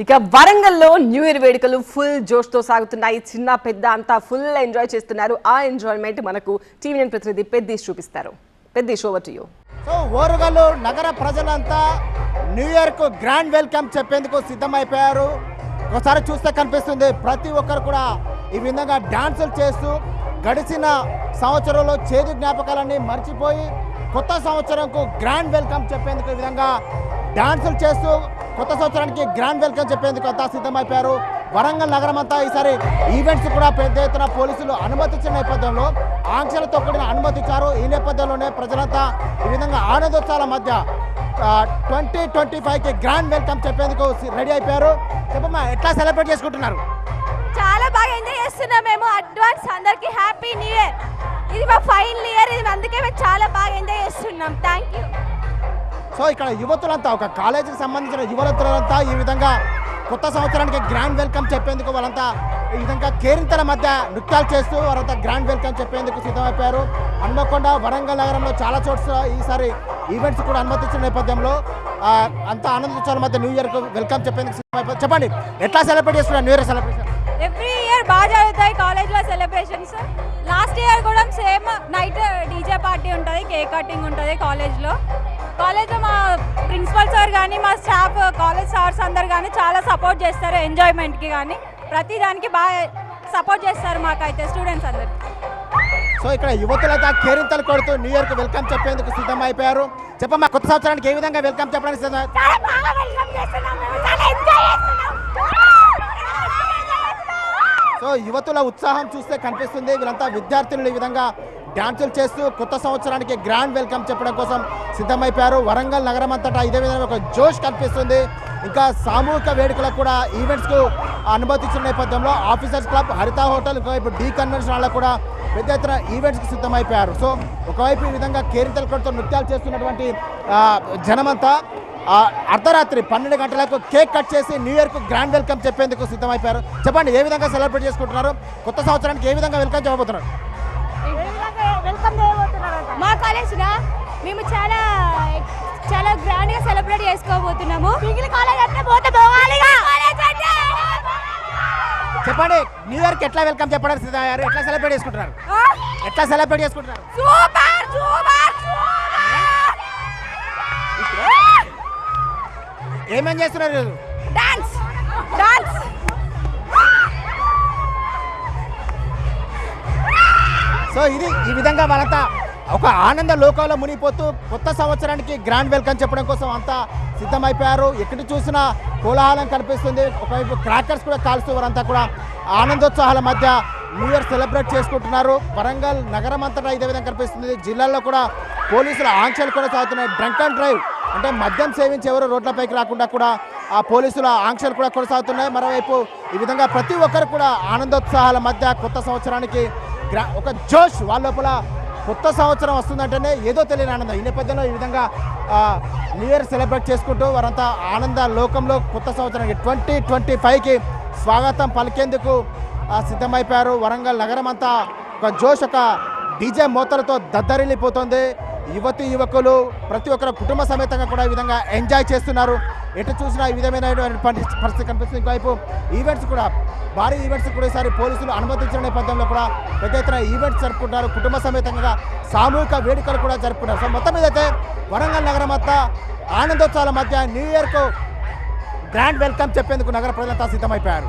ఇక వరంగల్లో new year వేడుకలు ఫుల్ జోష్తో సాగుతున్నాయి. చిన్న పెద్ద అంతా ఫుల్ ఎంజాయ్ చేస్తున్నారు. ఆ ఎంజాయ్మెంట్ మనకు టీవీ నైన్ ప్రతినిధి పెద్దీష్ చూపిస్తారు. పెద్దీష్ over to you so Orugallu నగర ప్రజలంతా న్యూ ఇయర్కు గ్రాండ్ వెల్కమ్ చెప్పేందుకు సిద్ధమైపోయారు. ఒకసారి చూస్తే కనిపిస్తుంది ప్రతి ఒక్కరు కూడా ఈ విధంగా డాన్సులు చేస్తూ గడిచిన సంవత్సరంలో చేదు జ్ఞాపకాలన్నీ మర్చిపోయి కొత్త సంవత్సరంకు గ్రాండ్ వెల్కమ్ చెప్పేందుకు ఈ విధంగా డాన్సులు చేస్తూ కొత్త సంవత్సరానికి గ్రాండ్ వెల్కమ్ చెప్పేందుకు అంతా సిద్ధమైపోయారు. వరంగల్ నగరం అంతా ఈసారి ఈవెంట్స్ కూడా పెద్ద ఎత్తున పోలీసులు అనుమతించిన నేపథ్యంలో ఆంక్షలతో కూడిన అనుమతించారు ఈ నేపథ్యంలోనే ప్రజలంతా ఈ విధంగా ఆనందోత్సవాల మధ్య ట్వంటీ ట్వంటీ ఫైవ్కి గ్రాండ్ వెల్కమ్ చెప్పేందుకు రెడీ అయిపోయారు. చెప్పమ్మా ఎట్లా సెలబ్రేట్ చేసుకుంటున్నారు? చాలా బాగా ఎంజాయ్ చేస్తున్నాం మేము అడ్వాన్స్ అందరికి హ్యాపీ న్యూ ఇయర్ ఇది మా ఫైనల్ ఇయర్ ఇది అందుకే మేము చాలా బాగా ఎంజాయ్ చేస్తున్నాం. థ్యాంక్ యూ సో ఇక్కడ యువతులంతా ఒక కాలేజీకి సంబంధించిన యువతులంతా ఈ విధంగా కొత్త సంవత్సరానికి గ్రాండ్ వెల్కమ్ చెప్పేందుకు వాళ్ళంతా ఈ విధంగా కేరింతల మధ్య నృత్యాలు చేస్తూ వారంతా గ్రాండ్ వెల్కమ్ చెప్పేందుకు సిద్ధమైపోయారు. హన్మకొండ వరంగల్ నగరంలో చాలా చోట్ల ఈసారి ఈవెంట్స్ కూడా అనుమతించిన నేపథ్యంలో అంత ఆనందించాల మధ్య న్యూ ఇయర్కు వెల్కమ్ చెప్పేందుకు సిద్ధమైపోయారు చెప్పండి ఎట్లా సెలబ్రేట్ చేస్తున్నారు new year celebration every year బాగా జరుగుతాయి కాలేజ్లో సెలబ్రేషన్స్ లాస్ట్ ఇయర్ కూడా సేమ్ నైట్ డీజే పార్టీ ఉంటుంది కేక్ కటింగ్ ఉంటుంది కాలేజ్లో కాలేజ్లో మా ప్రిన్సిపల్ సార్ కానీ మా స్టాఫ్ కాలేజ్ సార్స్ అందరు కానీ చాలా సపోర్ట్ చేస్తారు ఎంజాయ్మెంట్కి కానీ. ప్రతి దానికి బాగా సపోర్ట్ చేస్తారు మాకైతే స్టూడెంట్స్ అందరు. సో ఇక్కడ యువతులంతా కేరింతలు కొడుతూ న్యూ ఇయర్కు వెల్కమ్ చెప్పేందుకు సిద్ధమైపోయారు చెప్పమ్మా కొత్త సంవత్సరానికి ఏ విధంగా వెల్కమ్ చెప్పడానికి సిద్ధం సో యువతుల ఉత్సాహం చూస్తే కనిపిస్తుంది. వీళ్ళంతా విద్యార్థులు ఈ విధంగా డ్యాన్సులు చేస్తూ కొత్త సంవత్సరానికి గ్రాండ్ వెల్కమ్ చెప్పడం కోసం సిద్ధమైపోయారు. వరంగల్ నగరం అంతటా ఇదే విధంగా ఒక జోష్ కనిపిస్తుంది. ఇంకా సామూహిక వేడుకలకు కూడా ఈవెంట్స్కు అనుమతించిన నేపథ్యంలో ఆఫీసర్స్ క్లబ్ హరిత హోటల్ ఇంకోవైపు డీ కన్వెన్షన్ హాల్లో కూడా పెద్ద ఎత్తున ఈవెంట్స్కి సిద్ధమైపోయారు. సో ఒకవైపు ఈ విధంగా కేరింతలు కొడుతూ నృత్యాలు చేస్తున్నటువంటి జనమంతా అర్ధరాత్రి పన్నెండు గంటలకు కేక్ కట్ చేసి న్యూ ఇయర్కు గ్రాండ్ వెల్కమ్ చెప్పేందుకు సిద్ధమైపోయారు. చెప్పండి ఏ విధంగా సెలబ్రేట్ చేసుకుంటున్నారు? కొత్త సంవత్సరానికి ఏ విధంగా వెల్కమ్ చెప్పబోతున్నారు? మా కాలేజ్నా మేము చాలా చాలా గ్రాండ్గా సెలబ్రేట్ చేసుకోబోతున్నాము. మిగిలిన కాలేజ్ అంటే పోతే పోవాలిగా చెప్పండి న్యూ ఇయర్కి ఎట్లా వెల్కమ్ చెప్పడానికి సిద్ధమయ్యారు ఎట్లా సెలబ్రేట్ చేసుకుంటున్నారు? ఎట్లా సెలబ్రేట్ చేసుకుంటున్నారు? సూపర్ సూపర్ ఏమేం చేస్తున్నారు? డాన్స్ డాన్స్ సో ఇది ఈ విధంగా వాళ్ళంతా ఒక ఆనంద లోకంలో మునిగిపోతూ కొత్త సంవత్సరానికి గ్రాండ్ వెల్కమ్ చెప్పడం కోసం అంతా సిద్ధమైపోయారు. ఎక్కడి చూసినా కోలాహలం కనిపిస్తుంది. ఒకవైపు క్రాకర్స్ కూడా కాల్స్తూ వారంతా కూడా ఆనందోత్సాహాల మధ్య న్యూ ఇయర్ సెలబ్రేట్ చేసుకుంటున్నారు. వరంగల్ నగరం అంతటా ఇదే విధంగా కనిపిస్తుంది. జిల్లాల్లో కూడా పోలీసుల ఆంక్షలు కూడా సాగుతున్నాయి. డ్రంక్ అండ్ డ్రైవ్ అంటే మద్యం సేవించి ఎవరు రోడ్లపైకి రాకుండా కూడా ఆ పోలీసుల ఆంక్షలు కూడా కొనసాగుతున్నాయి. మరోవైపు ఈ విధంగా ప్రతి ఒక్కరు కూడా ఆనందోత్సాహాల మధ్య కొత్త సంవత్సరానికి గ్రా ఒక జోష్ వాళ్ళ లోపల కొత్త సంవత్సరం వస్తుందంటేనే ఏదో తెలియని ఆనందం. ఈ నేపథ్యంలో ఈ విధంగా న్యూ ఇయర్ సెలబ్రేట్ చేసుకుంటూ వారంతా ఆనంద లోకంలో కొత్త సంవత్సరానికి ట్వంటీ ట్వంటీ ఫైవ్కి స్వాగతం పలికేందుకు సిద్ధమైపోయారు. వరంగల్ నగరం అంతా ఒక జోష్ ఒక డీజే మోతలతో దద్దరిల్లిపోతుంది. యువతి యువకులు ప్రతి ఒక్కరు కుటుంబ సమేతంగా కూడా ఈ విధంగా ఎంజాయ్ చేస్తున్నారు. ఎటు చూసినా ఈ విధమైన పరిస్థితి పరిస్థితి కనిపిస్తుంది. ఇంకోవైపు ఈవెంట్స్ కూడా భారీ ఈవెంట్స్ కూడా ఈసారి పోలీసులు అనుమతించిన నేపథ్యంలో కూడా పెద్ద ఎత్తున ఈవెంట్స్ జరుపుకుంటారు కుటుంబ సమేతంగా సామూహిక వేడుకలు కూడా జరుపుకుంటారు సో మొత్తం మీద అయితే వరంగల్ నగరం అంతా ఆనందోత్సవాల మధ్య న్యూ ఇయర్కు గ్రాండ్ వెల్కమ్ చెప్పేందుకు నగర ప్రజలంతా సిద్ధమైపోయారు.